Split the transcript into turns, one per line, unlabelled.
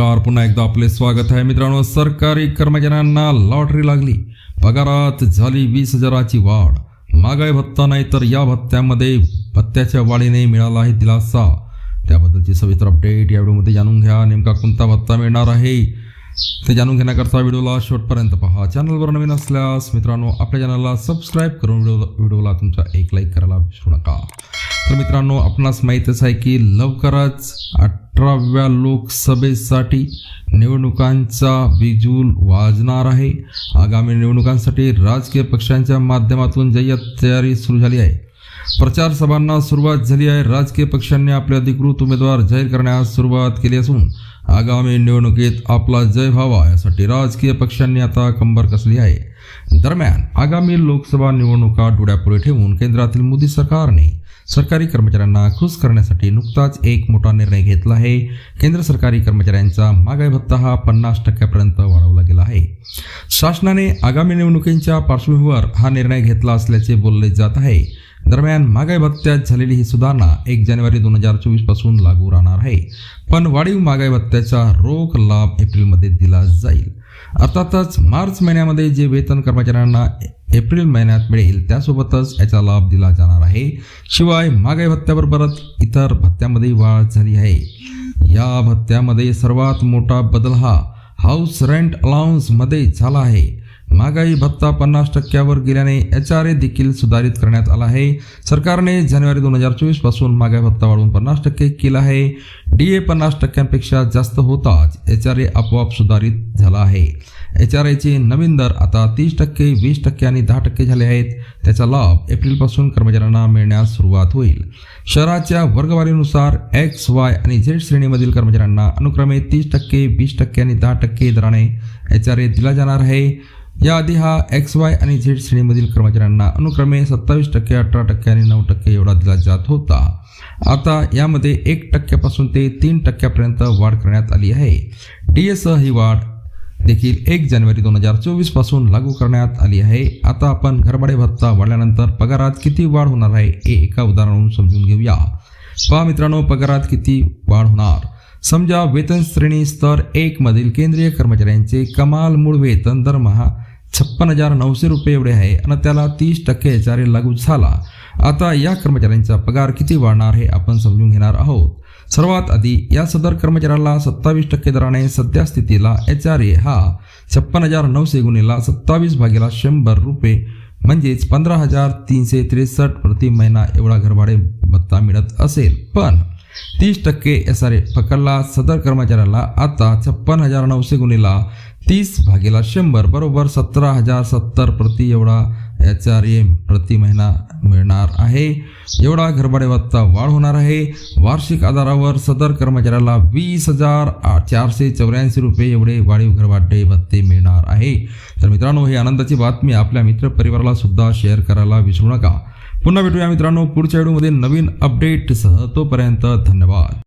नमस्कार. पुन्हा एकदा आपले स्वागत आहे. मित्रांनो सरकारी कर्मचाऱ्यांना लॉटरी लागली. पगारात झाली वीस हजाराची वाढ. महागाई भत्ता नाही तर या भत्त्यामध्ये भत्त्याच्या वाढीने मिळाला आहे दिलासा. त्याबद्दलची सविस्तर अपडेट या व्हिडिओमध्ये जाणून घ्या. नेमका कोणता भत्ता मिळणार आहे? ते जाणून घेण्याकरता व्हिडिओला शेवटपर्यंत पहा. चॅनलवर नवीन असल्यास मित्रांनो आपल्या चॅनलला सबस्क्राईब करून व्हिडिओ व्हिडिओला तुमचा एक लाईक करायला विसरू नका. तर मित्रांनो आपणास माहीतच आहे की लवकरच अठराव्या लोकसभेसाठी निवडणुकांचा बिजूल वाजणार आहे. आगामी निवडणुकांसाठी राजकीय पक्षांच्या माध्यमातून जय्यत तयारी सुरू झाली आहे. प्रचार सभांना सुरुवात झाली आहे. राजकीय पक्षांनी आपले अधिकृत उमेदवार जाहीर करण्यास सुरुवात केली असून आगामी निवडणुकीत आपला जय व्हावा यासाठी राजकीय पक्षांनी आता कंबर कसली आहे. दरम्यान आगामी लोकसभा निवडणुका डोळ्यापुढे ठेवून केंद्रातील मोदी सरकारने सरकारी कर्मचाऱ्यांना खुश करण्यासाठी नुकताच एक मोठा निर्णय घेतला आहे. केंद्र सरकारी कर्मचाऱ्यांचा महागाई भत्ता हा पन्नास टक्क्यापर्यंत वाढवला गेला आहे. शासनाने आगामी निवडणुकींच्या पार्श्वभूमीवर हा निर्णय घेतला असल्याचे बोलले जात आहे. दरम्यान महागाई भत्त्यात झालेली ही सुधारणा एक जानेवारी दोन हजार चोवीसपासून लागू राहणार आहे. पण वाढीव महागाई भत्त्याचा रोख लाभ एप्रिलमध्ये दिला जाईल. अर्थातच मार्च महिन्यामध्ये जे वेतन कर्मचाऱ्यांना एप्रिल महिन्यात मिळेल त्यासोबतच याचा लाभ दिला जाणार आहे. शिवाय महागाई भत्त्याबरोबरच इतर भत्त्यामध्ये वाढ झाली आहे. या भत्त्यामध्ये सर्वात मोठा बदल हा हाऊस रेंट अलाउन्समध्ये झाला आहे. महागाई भत्ता पन्नास टक्क्यावर गेल्याने एच आर ए देखील सुधारित करण्यात आला आहे. सरकारने जानेवारी दोन हजार चोवीसपासून महागाई भत्ता वाढवून पन्नास टक्के केला आहे. डी ए पन्नास टक्क्यांपेक्षा जास्त होताच एच आर ए आपोआप सुधारित झाला आहे. एच आर एचे नवीन दर आता तीस टक्के वीस टक्के आणि दहा टक्के झाले आहेत. त्याचा लाभ एप्रिलपासून कर्मचाऱ्यांना मिळण्यास सुरुवात होईल. शहराच्या वर्गवारीनुसार एक्स वाय आणि झेड श्रेणीमधील कर्मचाऱ्यांना अनुक्रमे तीस टक्के वीस टक्के आणि दहा टक्के दराने एच आर ए दिला जाणार आहे. याआधी हा एक्स वाय आणि झेड श्रेणीमधील कर्मचाऱ्यांना अनुक्रमे सत्तावीस टक्के अठरा टक्के आणि नऊ टक्के एवढा दिला जात होता. आता यामध्ये एक टक्क्यापासून ते तीन टक्क्यापर्यंत वाढ करण्यात आली आहे. डी एस ही वाढ देखील एक जानेवारी दोन हजार चोवीसपासून लागू करण्यात आली आहे. आता आपण घरभाडे भत्ता वाढल्यानंतर पगारात किती वाढ होणार आहे हे एका उदाहरणावरून समजून घेऊया. पहा मित्रांनो पगारात किती वाढ होणार? समजा वेतन श्रेणी स्तर एक मधील केंद्रीय कर्मचाऱ्यांचे कमाल मूळ वेतन दरमहा छप्पन हजार नऊशे रुपये एवढे आहे आणि त्याला तीस टक्के एच आर ए लागू झाला. आता या कर्मचाऱ्यांचा पगार किती वाढणार हे आपण समजून घेणार आहोत. सर्वात आधी या सदर कर्मचाऱ्याला सत्तावीस टक्के दराने सध्या स्थितीला एच आर ए हा छप्पन हजार नऊशे गुणीला सत्तावीस भागेला शंभर रुपये म्हणजेच पंधरा हजार तीनशे त्रेसष्ट प्रति महिना एवढा घरभाडे भत्ता मिळत असेल. पण तीस टक्के एस आर ए पकडला सदर कर्मचाऱ्याला आता छप्पन हजार नऊशे गुणीला तीस भागेला शंभर बरोबर? सतरा हजार सत्तर प्रति एवढा एच आर एम प्रति महिना मिळणार आहे. एवढा घरभाडे भत्ता वाढ होणार आहे. वार्षिक आधारावर सदर कर्मचाऱ्याला वीस हजार चारशे चौऱ्याऐंशी रुपये एवढे वाढीव घरभाडे भत्ते मिळणार आहे. तर मित्रांनो ही आनंदाची बातमी आपल्या मित्रपरिवाराला सुद्धा शेअर करायला विसरू नका. पुन्हा भेटूया मित्रांनो पुढच्या व्हिडिओमध्ये नवीन अपडेटसह. तोपर्यंत धन्यवाद.